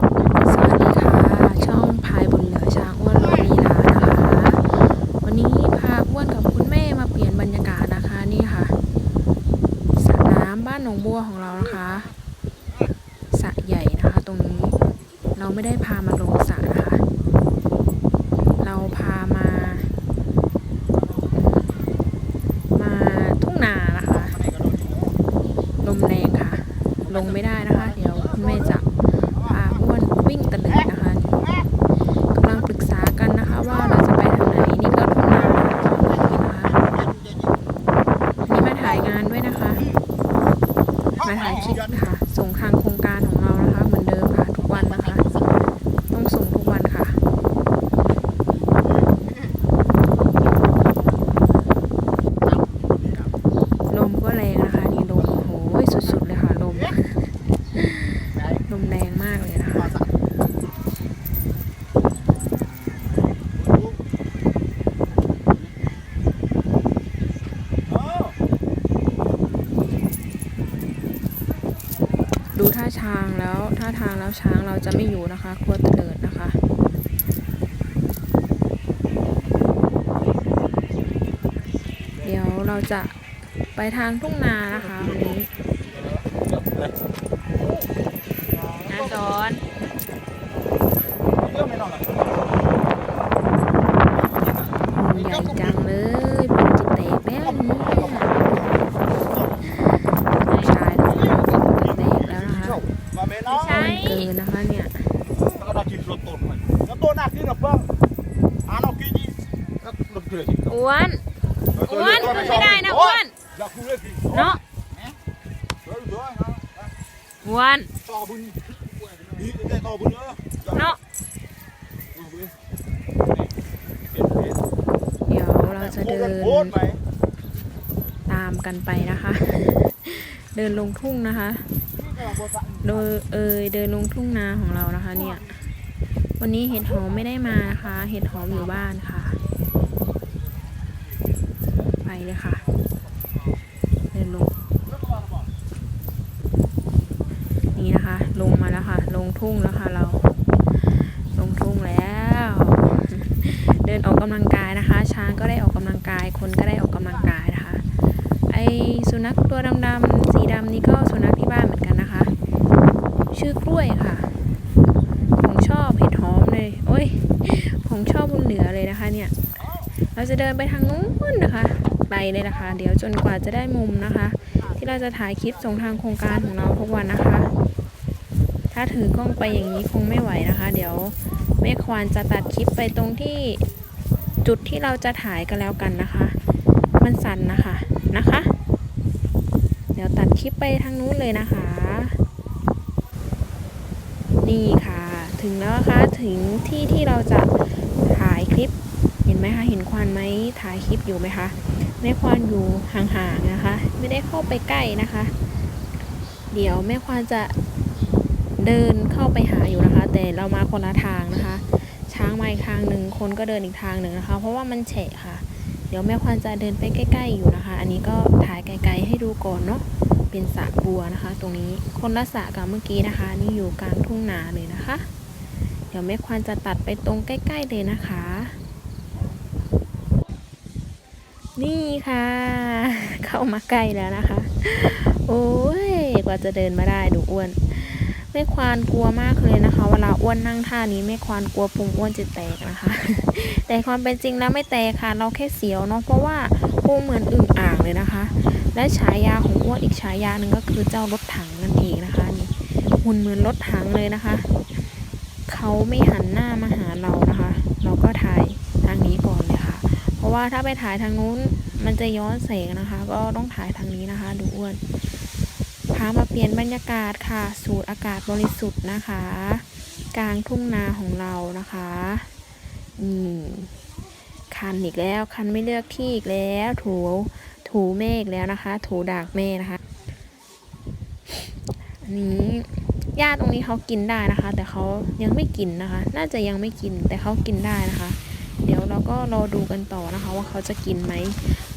สวัสดีค่ะช่องพายบุญเหลือช้างอ้วนลอยลีลานะคะวันนี้พาอ้วนกับคุณแม่มาเปลี่ยนบรรยากาศนะคะนี่ค่ะสระน้ำบ้านหนองบัวของเรานะคะสระใหญ่นะคะ ตรงนี้เราไม่ได้พามาลงสระนะคะ เราพามา มาทุ่งนานะคะลมแรงค่ะ ลงไม่ได้นะคะ เดี๋ยวคุณแม่จะพาอ้วนวิ่งตะลึงนะคะกำลังปรึกษากันนะคะ ว่าเราจะไปทางไหนนี่ก็ทุ่งนานะคะนี่มาถ่ายงานด้วยนะคะ มาถ่ายคลิปค่ะส่งทางโครงการของเรานะคะ เหมือนเดิมค่ะ ทุกวันนะคะ ต้องส่งทุกวันค่ะ ลมก็แรงนะคะนี่ลมโอ้โหสุดๆเลยค่ะลม ลมแรงมากเลยนะคะ ดู ท่าช้างแล้วท่าทางแล้วช้างเราจะไม่อยู่นะคะกลัวเตลิดนะคะเดี๋ยวเราจะไปทางทุ่งนานะคะวันนี้นาสอนหุ่นใหญ่จังเลยผมจะแตกแล้วเนี่ยผู้ชายเราจะแตกแล้วนะคะ ใช่ มันเกินนะคะเนี่ย อ้วน อ้วนขึ้นไม่ได้นะอ้วนเนาะอ้วนเนาะเดี๋ยวเราจะเดินตามกันไปนะคะ เดินลงทุ่งนะคะโดยเอยเดินลงทุ่งนาของเรานะคะ เนี่ย วันนี้เห็ดหอมไม่ได้มานะคะ เห็ดหอมอยู่บ้านค่ะ ไปเลยค่ะเดินลงนี่นะคะ ลงมาแล้วค่ะ ลงทุ่งแล้วค่ะเรา ลงทุ่งแล้ว เดินออกกำลังกายนะคะ ช้างก็ได้ออกกำลังกาย คนก็ได้ออกกำลังกายนะคะ ไอสุนัขตัวดำๆสีดำนี่ก็สุนัขที่บ้านเหมือนกันนะคะ ชื่อกล้วยค่ะ ผมชอบเห็ดหอมเลยโอ้ยผมชอบบุญเหลือเลยนะคะเนี่ย เราจะเดินไปทางนู้นนะคะ เลยนะคะ เดี๋ยวจนกว่าจะได้มุมนะคะ ที่เราจะถ่ายคลิปส่งทางโครงการของเราทุกวันนะคะ ถ้าถือกล้องไปอย่างนี้คงไม่ไหวนะคะ เดี๋ยวแม่ควานจะตัดคลิปไปตรงที่จุดที่เราจะถ่ายกันแล้วกันนะคะ มันสั่นนะคะนะคะ เดี๋ยวตัดคลิปไปทางนู้นเลยนะคะ นี่ค่ะ ถึงแล้วนะคะถึงที่ที่เราจะถ่ายคลิปเห็นไหมคะ เห็นควันไหมถ่ายคลิปอยู่ไหมคะ แม่ควานอยู่ห่างๆนะคะ ไม่ได้เข้าไปใกล้นะคะ เดี๋ยวแม่ควานจะเดินเข้าไปหาอยู่นะคะ แต่เรามาคนละทางนะคะ ช้างมาอีกทางหนึ่งคนก็เดินอีกทางหนึ่งนะคะ เพราะว่ามันแฉะค่ะ เดี๋ยวแม่ควานจะเดินไปใกล้ ๆอยู่นะคะ อันนี้ก็ถ่ายไกลๆให้ดูก่อนเนาะเป็นสระบัวนะคะ ตรงนี้คนละสระกับเมื่อกี้นะคะ นี่อยู่กลางทุ่งนาเลยนะคะ เดี๋ยวแม่ควานจะตัดไปตรงใกล้ ๆเลยนะคะ นี่ค่ะ เข้ามาใกล้แล้วนะคะ โอ้ยกว่าจะเดินมาได้ดูอ้วนแม่ควานกลัวมากเลยนะคะ เวลาอ้วนนั่งท่านี้แม่ควานกลัวพุงอ้วนจะแตกนะคะ แต่ความเป็นจริงแล้วไม่แตกค่ะ เราแค่เสียวเนาะเพราะว่าพุงเหมือนอึ่งอ่างเลยนะคะ และฉายาของอ้วนอีกฉายาหนึ่งก็คือเจ้ารถถังนั่นเองนะคะนี่หุ่นเหมือนรถถังเลยนะคะเขาไม่หันหน้ามาหาเรานะคะ เราก็ถ่ายทางนี้ก่อนเลยค่ะ ราะว่าถ้าไปถ่ายทางนู้นมันจะย้อนแสงนะคะ ก็ต้องถ่ายทางนี้นะคะ ดูอ้วนพามาเปลี่ยนบรรยากาศค่ะ สูดอากาศบริสุทธิ์นะคะ กลางทุ่งนาของเรานะคะอืมคันอีกแล้วคันไม่เลือกที่อีกแล้วถูถูเมฆแล้วนะคะ ถูดากแม่นะคะอันนี้หญ้าตรงนี้เขากินได้นะคะ แต่เขายังไม่กินนะคะ น่าจะยังไม่กินแต่เขากินได้นะคะ เดี๋ยวเราก็รอดูกันต่อนะคะ ว่าเขาจะกินไหม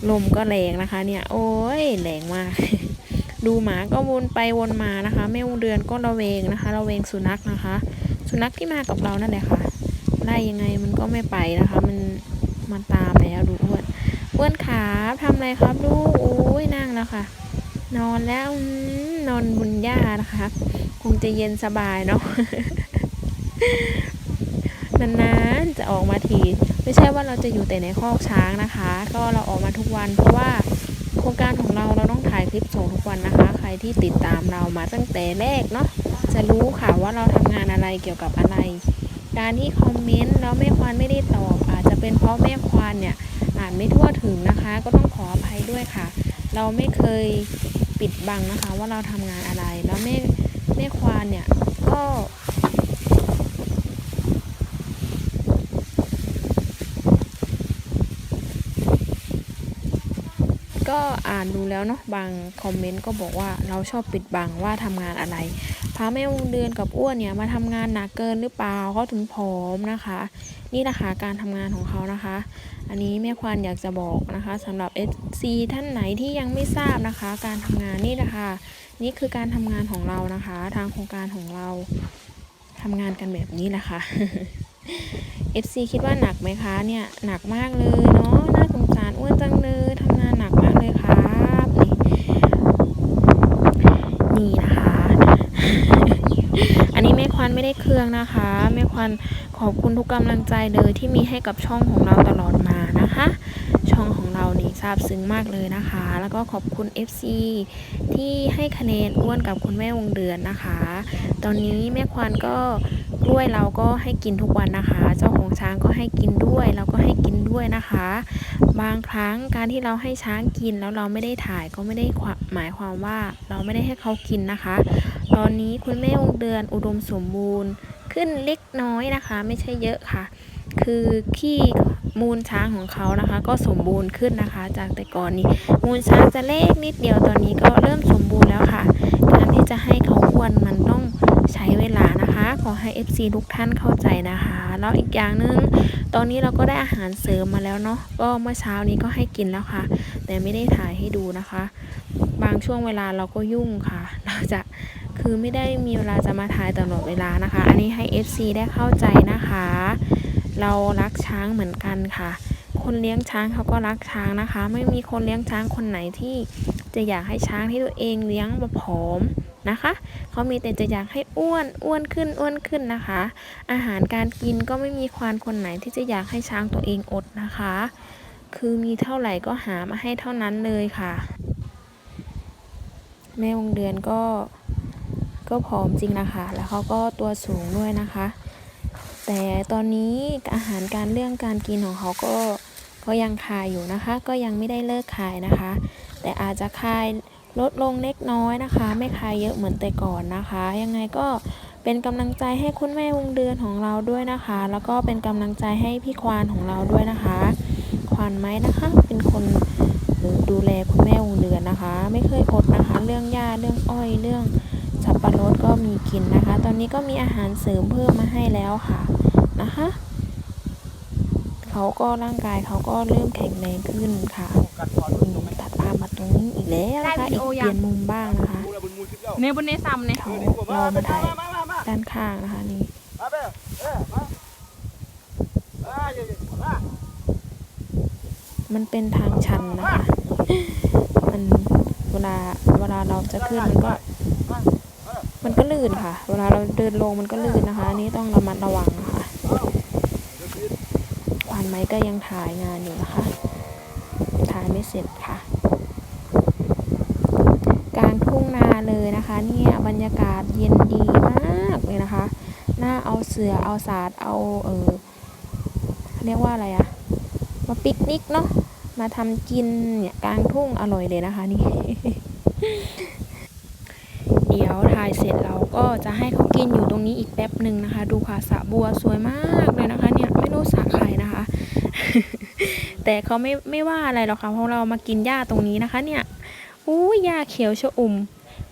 ลมก็แรงนะคะเนี่ย โอ้ยแรงมาก ดูหมาก็วนไปวนมานะคะ แม่วงเดือนก็ระเวงนะคะ ระเวงสุนัขนะคะ สุนัขที่มากับเรานั่นแหละค่ะไล่ยังไงมันก็ไม่ไปนะคะ มันมันตามแล้วดูอ้วนอ้วนขาทำอะไรครับลูกโอ้ยนั่งแล้วค่ะ นอนแล้วนอนบนหญ้านะคะ คงจะเย็นสบายเนาะ นานๆจะออกมาที ไม่ใช่ว่าเราจะอยู่แต่ในคอกช้างนะคะ ก็เราออกมาทุกวันเพราะว่าโครงการของเราเราต้องถ่ายคลิปส่งทุกวันนะคะ ใครที่ติดตามเรามาตั้งแต่แรกเนาะจะรู้ค่ะว่าเราทำงานอะไรเกี่ยวกับอะไร การที่คอมเมนต์แล้วแม่ควานไม่ได้ตอบอาจจะเป็นเพราะแม่ควานเนี่ยอ่านไม่ทั่วถึงนะคะ ก็ต้องขออภัยด้วยค่ะ เราไม่เคยปิดบังนะคะว่าเราทำงานอะไรแล้วแม่แม่ควานเนี่ยก็ ก็อ่านดูแล้วเนาะบางคอมเมนต์ก็บอกว่าเราชอบปิดบังว่าทำงานอะไรพาแม่วงเดือนกับอ้วนเนี่ยมาทำงานหนักเกินหรือเปล่าเขาถึงผอมนะคะ นี่แหละคะการทำงานของเขานะคะ อันนี้แม่ควานอยากจะบอกนะคะสำหรับ SC ท่านไหนที่ยังไม่ทราบนะคะ การทำงานนี่แหละค่ะนี่คือการทำงานของเรานะคะ ทางโครงการของเราทำงานกันแบบนี้แหละค่ะ FC คิดว่าหนักไหมคะเนี่ยหนักมากเลยเนาะน่าสงสารอ้วนจังเลยทำงาน เลยครับนี่นี่นะคะ อันนี้แม่ควันไม่ได้เครื่องนะคะแม่ควันขอบคุณทุกกำลังใจเลยที่มีให้กับช่องของเราตลอดมานะคะ ช่องของเรานี่ซาบซึ้งมากเลยนะคะ แล้วก็ขอบคุณ FC ที่ให้คะแนนอ้วนกับคุณแม่วงเดือนนะคะ ตอนนี้แม่ควานก็ กล้วยเราก็ให้กินทุกวันนะคะ เจ้าของช้างก็ให้กินด้วย เราก็ให้กินด้วยนะคะ บางครั้งการที่เราให้ช้างกินแล้วเราไม่ได้ถ่ายก็ไม่ได้หมายความว่าเราไม่ได้ให้เขากินนะคะ ตอนนี้คุณแม่วงเดือนอุดมสมบูรณ์ขึ้นเล็กน้อยนะคะ ไม่ใช่เยอะค่ะ คือขี้มูลช้างของเขานะคะ ก็สมบูรณ์ขึ้นนะคะ จากแต่ก่อนนี้ มูลช้างจะเล็กนิดเดียวตอนนี้ก็เริ่มสมบูรณ์แล้วค่ะ การที่จะให้เขาอ้วนมันต้อง ใช้เวลานะคะ ขอให้ FC ทุกท่านเข้าใจนะคะ แล้วอีกอย่างหนึง ตอนนี้เราก็ได้อาหารเสริมมาแล้วเนาะก็เมื่อเช้านี้ก็ให้กินแล้วค่ะ แต่ไม่ได้ถ่ายให้ดูนะคะ บางช่วงเวลาเราก็ยุ่งค่ะ เราจะคือไม่ได้มีเวลาจะมาถ่ายตลอดเวลานะคะ อันนี้ให้ FC ได้เข้าใจนะคะ เรารักช้างเหมือนกันค่ะคนเลี้ยงช้างเขาก็รักช้างนะคะ ไม่มีคนเลี้ยงช้างคนไหนที่จะอยากให้ช้างที่ตัวเองเลี้ยงมาผอม นะคะเขามีแต่จะอยากให้อ้วนอ้วนขึ้นอ้วนขึ้นนะคะ อาหารการกินก็ไม่มีควานคนไหนที่จะอยากให้ช้างตัวเองอดนะคะ คือมีเท่าไหร่ก็หามาให้เท่านั้นเลยค่ะ แม่วงเดือนก็ก็ผอมจริงนะคะ แล้วเขาก็ตัวสูงด้วยนะคะ แต่ตอนนี้อาหารการเรื่องการกินของเขาก็ก็ยังคายอยู่นะคะ ก็ยังไม่ได้เลิกคายนะคะ แต่อาจจะคาย ลดลงเล็กน้อยนะคะ ไม่คายเยอะเหมือนแต่ก่อนนะคะ ยังไงก็เป็นกำลังใจให้คุณแม่วงเดือนของเราด้วยนะคะ แล้วก็เป็นกำลังใจให้พี่ควานของเราด้วยนะคะ ควานไหมนะคะ เป็นคนดูแลคุณแม่วงเดือนนะคะ ไม่เคยอดนะคะ เรื่องหญ้าเรื่องอ้อยเรื่องสับปะรดก็มีกินนะคะ ตอนนี้ก็มีอาหารเสริมเพิ่มมาให้แล้วค่ะนะคะเขาก็ร่างกายเขาก็เริ่มแข็งแรงขึ้นค่ะ มตัดภาพมาตรงนี้อีกแล้วนะคะอีกเปลี่ยนมุมบ้างนะคะเนบนเนซัมเนี่ยเขาเรามาถ่ายด้านข้างนะคะนี่มันเป็นทางชันนะคะ มันเวลาเวลาเราจะขึ้นมันก็ มันก็ลื่นค่ะ เวลาเราเดินลงมันก็ลื่นนะคะอันนี้ต้องระมัดระวังนะคะควานไม้ก็ยังถ่ายงานอยู่นะคะ ถ่ายไม่เสร็จค่ะ กลางทุ่งนา เลยนะคะ เนี่ยบรรยากาศเย็นดีมากเลยนะคะน่าเอาเสือเอาสาดเอาเออเรียกว่าอะไรอะมาปิกนิกเนาะมาทำกินเนี่ยกลางทุ่งอร่อยเลยนะคะนี่เดี๋ยวถ่ายเสร็จเราก็จะให้เขากินอยู่ตรงนี้อีกแป๊บหนึ่งนะคะ ดูค่ะสระบัวสวยมากเลยนะคะ เนี่ยไม่รู้สระใครนะคะ แต่เขาไม่ไม่ว่าอะไรหรอกค่ะเพราะเรามากินหญ้าตรงนี้นะคะ เนี่ยอู้หญ้าเขียวชอุ่ม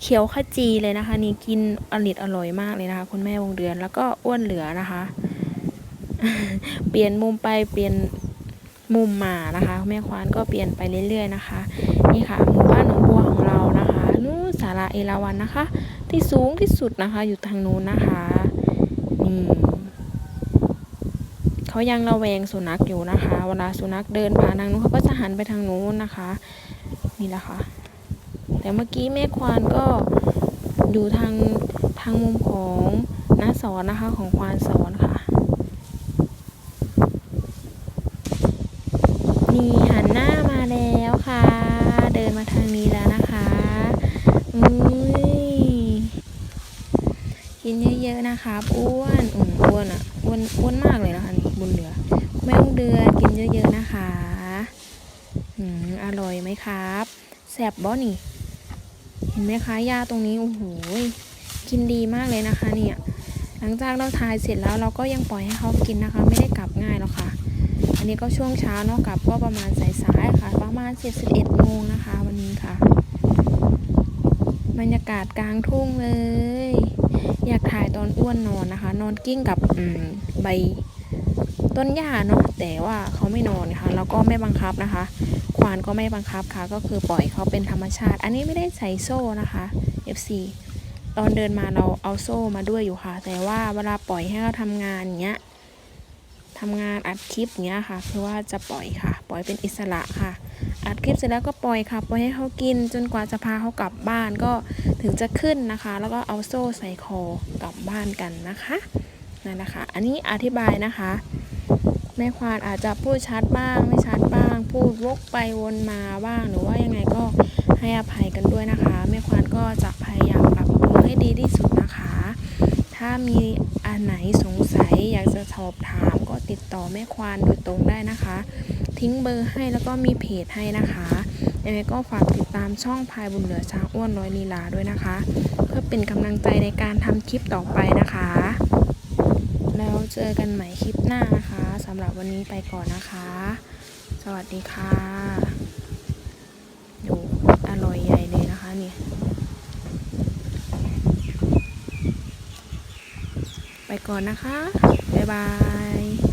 เขียวขจีเลยนะคะ นี่กินอริดอร่อยมากเลยนะคะ คุณแม่วงเดือนแล้วก็อ้วนเหลือนะคะ เปลี่ยนมุมไปเปลี่ยนมุมมานะคะ แม่ควานก็เปลี่ยนไปเรื่อยๆนะคะ นี่ค่ะหมู่บ้านหนองบัวของเรานะคะนู่นศาลาเอราวัณนะคะ ที่สูงที่สุดนะคะ อยู่ทางนู้นนะคะนี่เขายังระแวงสุนัขอยู่นะคะ เวลาสุนัขเดินผ่านทางนู้นเขาก็จะหันไปทางนู้นนะคะ นี่แหละค่ะ แต่เมื่อกี้แม่ควานก็อยู่ทางทางมุมของน้าสอนนะคะของควานสอนค่ะ นี่หันหน้ามาแล้วค่ะ เดินมาทางนี้แล้วนะคะอุ้ยกินเยอะๆนะครับอ้วนอุ่นอ้วนอะอ้วนอ้วนมากเลยนะคะนี่บุญเหลือแม่ต้องเดือนกินเยอะๆนะคะ อืมอร่อยไหมครับแซ่บบ่นี่ เห็นไหมคะยาตรงนี้โอ้โหกินดีมากเลยนะคะ เนี่ย หลังจากเราทายเสร็จแล้วเราก็ยังปล่อยให้เขากินนะคะ ไม่ได้กลับง่ายหรอกค่ะ อันนี้ก็ช่วงเช้าเนาะกลับก็ประมาณสายๆค่ะ ประมาณ 10 11โมงนะคะ วันนี้ค่ะ บรรยากาศกลางทุ่งเลย อยากถ่ายตอนอ้วนนอนนะคะ นอนกิ้งกับใบต้นหญ้าเนาะแต่ว่าเขาไม่นอนค่ะ แล้วก็ไม่บังคับนะคะ ควานก็ไม่บังคับค่ะ ก็คือปล่อยเขาเป็นธรรมชาติ อันนี้ไม่ได้ใส่โซ่นะคะ FC ตอนเดินมาเราเอาโซ่มาด้วยอยู่ค่ะ แต่ว่าเวลาปล่อยให้เขาทำงานอย่างเงี้ยทำงานอัดคลิปเงี้ยค่ะ คือว่าจะปล่อยค่ะ ปล่อยเป็นอิสระค่ะ อัดคลิปเสร็จแล้วก็ปล่อยค่ะ ปล่อยให้เขากินจนกว่าจะพาเขากลับบ้านก็ถึงจะขึ้นนะคะ แล้วก็เอาโซ่ใส่คอกลับบ้านกันนะคะนั่นแหละคะ อันนี้อธิบายนะคะ แม่ควานอาจจะพูดชัดบ้าง ไม่ชัดบ้าง พูดวกไปวนมาบ้างหรือว่ายังไงก็ให้อภัยกันด้วยนะคะ แม่ควานก็จะพยายามปรับปรุงให้ดีที่สุดนะคะ ถ้ามีอันไหนสงสัยอยากจะสอบถามก็ติดต่อแม่ควานโดยตรงได้นะคะ ทิ้งเบอร์ให้แล้วก็มีเพจให้นะคะยังไงก็ฝากติดตามช่องพายบุญเหลือช้างอ้วนร้อยลีลาด้วยนะคะ เพื่อเป็นกำลังใจในการทำคลิปต่อไปนะคะ เจอกันใหม่คลิปหน้านะคะสำหรับวันนี้ไปก่อนนะคะ สวัสดีค่ะดูอร่อยใหญ่เลยนะคะนี่ไปก่อนนะคะ บ๊ายบาย